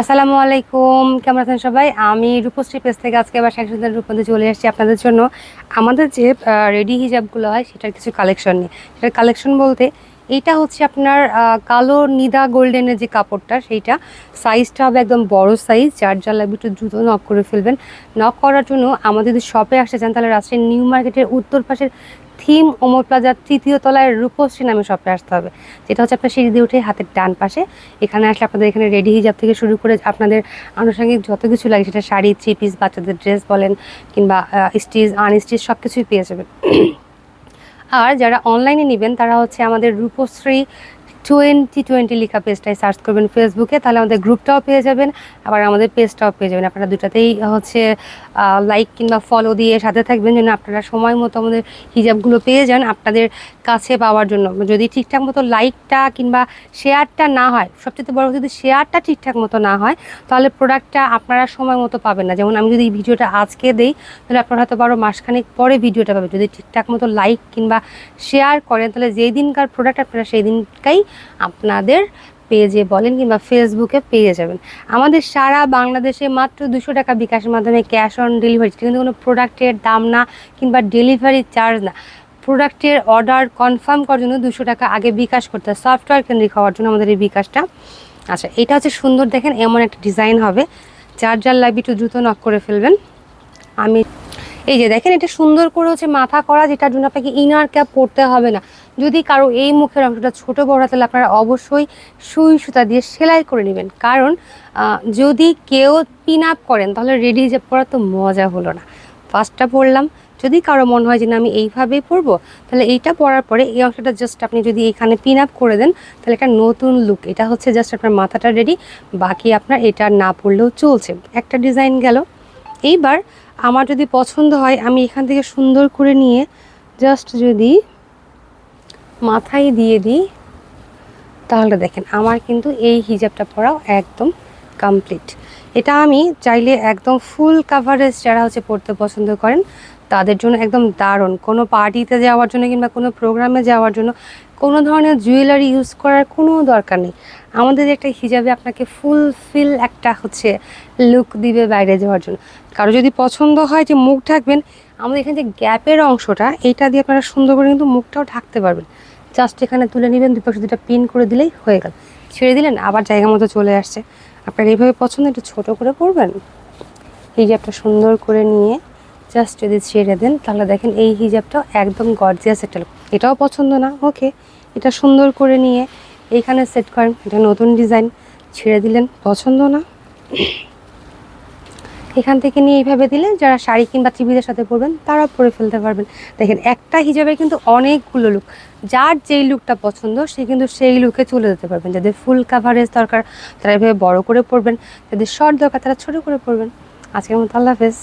আসসালামু আলাইকুম, কেমন আছেন সবাই? আমি রূপশ্রী পেজ থেকে আজকে আবার সাংসদের রূপন্দে চলে এসেছি আপনাদের জন্য। আমাদের যে রেডি হিজাবগুলো হয়, সেটার কিছু কালেকশন নিয়ে সেটার কালেকশন বলতে এইটা হচ্ছে আপনার কালো নিদা গোল্ডেনের যে কাপড়টা, সেইটা। সাইজটা হবে একদম বড় সাইজ যার যার লাগবে একটু দ্রুত নক করে ফেলবেন। নক করার জন্য আমাদের যদি শপে আসতে চান, তাহলে রাজশাহী নিউ মার্কেটের উত্তর পাশের থিম ওমর প্লাজার তৃতীয় তলায় রূপশ্রী নামে শপে আসতে হবে। যেটা হচ্ছে আপনার সিঁড়ি দিয়ে উঠে হাতের ডান পাশে। এখানে আসলে আপনাদের এখানে রেডি হিজাব থেকে শুরু করে আপনাদের আনুষঙ্গিক যত কিছু লাগে, সেটা শাড়ি, থ্রি পিস, বাচ্চাদের ড্রেস বলেন কিংবা স্টিচ, আনস্টিচ সব কিছুই পেয়ে যাবেন। আর যারা অনলাইনে নেবেন, তারা হচ্ছে আমাদের রূপশ্রী টোয়েন্টি টোয়েন্টি লেখা পেজটাই সার্চ করবেন ফেসবুকে, তাহলে আমাদের গ্রুপটাও পেয়ে যাবেন। আবার আমাদের পেজটাও পেয়ে যাবেন। আপনারা দুটাতেই হচ্ছে লাইক কিংবা ফলো দিয়ে সাথে থাকবেন যেন আপনারা সময় মতো আমাদের হিজাবগুলো পেয়ে যান আপনাদের কাছে পাওয়ার জন্য। যদি ঠিকঠাক মতো লাইকটা কিংবা শেয়ারটা না হয়, সবচেয়ে বড় যদি শেয়ারটা ঠিকঠাক মতো না হয়, তাহলে প্রোডাক্টটা আপনারা সময় মতো পাবেন না। যেমন আমি যদি ভিডিওটা আজকে দেই, তাহলে আপনারা হয়তো বারো মাসখানেক পরে ভিডিওটা পাবেন। যদি ঠিকঠাক মতো লাইক কিংবা শেয়ার করেন, তাহলে যেই দিনকার প্রোডাক্ট আপনারা, সেই দিনকাই আপনাদের পেজে বলেন কিংবা ফেসবুকে পেয়ে যাবেন। আমাদের সারা বাংলাদেশে মাত্র দুশো টাকা বিকাশের মাধ্যমে ক্যাশ অন ডেলিভারি কিন্তু কোনো প্রোডাক্টের দাম না কিংবা ডেলিভারি চার্জ না। প্রোডাক্টের অর্ডার কনফার্ম করার জন্য দুশো টাকা আগে বিকাশ করতে হয়। সফটওয়্যার কেন্দ্রিক হওয়ার জন্য আমাদের এই বিকাশটা আচ্ছা এটা হচ্ছে সুন্দর দেখেন, এমন একটা ডিজাইন হবে। চার্জার লাগবে একটু দ্রুত নক করে ফেলবেন। আমি এই যে দেখেন, এটা সুন্দর করে হচ্ছে মাথা করা, যেটার জন্য আপনাকে ইনার ক্যাপ পরতে হবে না। যদি কারও এই মুখের অংশটা ছোট বড় তাহলে আপনারা অবশ্যই সুই সুতা দিয়ে সেলাই করে নেবেন। কারণ যদি কেউ পিন আপ করেন, তাহলে রেডি হিজাব পরা তো মজা হলো না। ফার্স্টটা পরলাম। যদি কারও মনে হয় যে, না, আমি এইভাবেই পরবো, তাহলে এইটা পরার পরে এই অংশটা জাস্ট আপনি যদি এখানে পিন আপ করে দেন, তাহলে একটা নতুন লুক এটা হচ্ছে জাস্ট আপনার মাথাটা রেডি বাকি আপনার এটা না পরলেও চলছে। একটা ডিজাইন গেল। এইবার আমার যদি পছন্দ হয়, আমি এখান থেকে সুন্দর করে নিয়ে জাস্ট যদি মাথায় দিয়ে দিই, তাহলে দেখেন আমার কিন্তু এই হিজাবটা পরাও একদম কমপ্লিট এটা আমি চাইলে একদম ফুল কাভারেজ যারা হচ্ছে পড়তে পছন্দ করেন, তাদের জন্য একদম দারুণ। কোনো পার্টিতে যাওয়ার জন্য কিংবা কোনো প্রোগ্রামে যাওয়ার জন্য কোনো ধরনের জুয়েলারি ইউজ করার কোনো দরকার নেই। আমাদের একটা হিজাবে আপনাকে ফুলফিল একটা হচ্ছে লুক দিবে বাইরে যাওয়ার জন্য। কারও যদি পছন্দ হয় যে মুখ ঢাকবেন, আমাদের এখানে যে গ্যাপের অংশটা, এটা দিয়ে আপনারা সুন্দর করে কিন্তু মুখটাও ঢাকতে পারবেন। জাস্ট এখানে তুলে নেবেন, দুপাশে দুটা পিন করে দিলেই হয়ে গেল। ছেড়ে দিলেন, আবার জায়গা মতো চলে আসছে। আপনার এইভাবে পছন্দ, একটু ছোটো করে পরবেন হিজাবটা সুন্দর করে নিয়ে জাস্ট যদি ছেড়ে দেন, তাহলে দেখেন এই হিজাবটাও একদম গর্জিয়াস একটা এটাও পছন্দ না ওকে এটা সুন্দর করে নিয়ে এইখানে সেট করেন। এটা নতুন ডিজাইন ছেড়ে দিলেন, পছন্দ না? এখান থেকে নিয়ে এইভাবে দিলে যারা শাড়ি কিংবা ত্রিবিদের সাথে পরবেন তারা পরে ফেলতে পারবেন। দেখেন, একটা হিজাবে কিন্তু অনেকগুলো লুক যার যেই লুকটা পছন্দ, সে কিন্তু সেই লুকে চলে যেতে পারবেন। যাদের ফুল কাভারেজ দরকার, তারা এভাবে বড় করে পরবেন। যাদের শর্ট দরকার, তারা ছোট করে পরবেন। আজকের মতো আল্লাহ হাফেজ।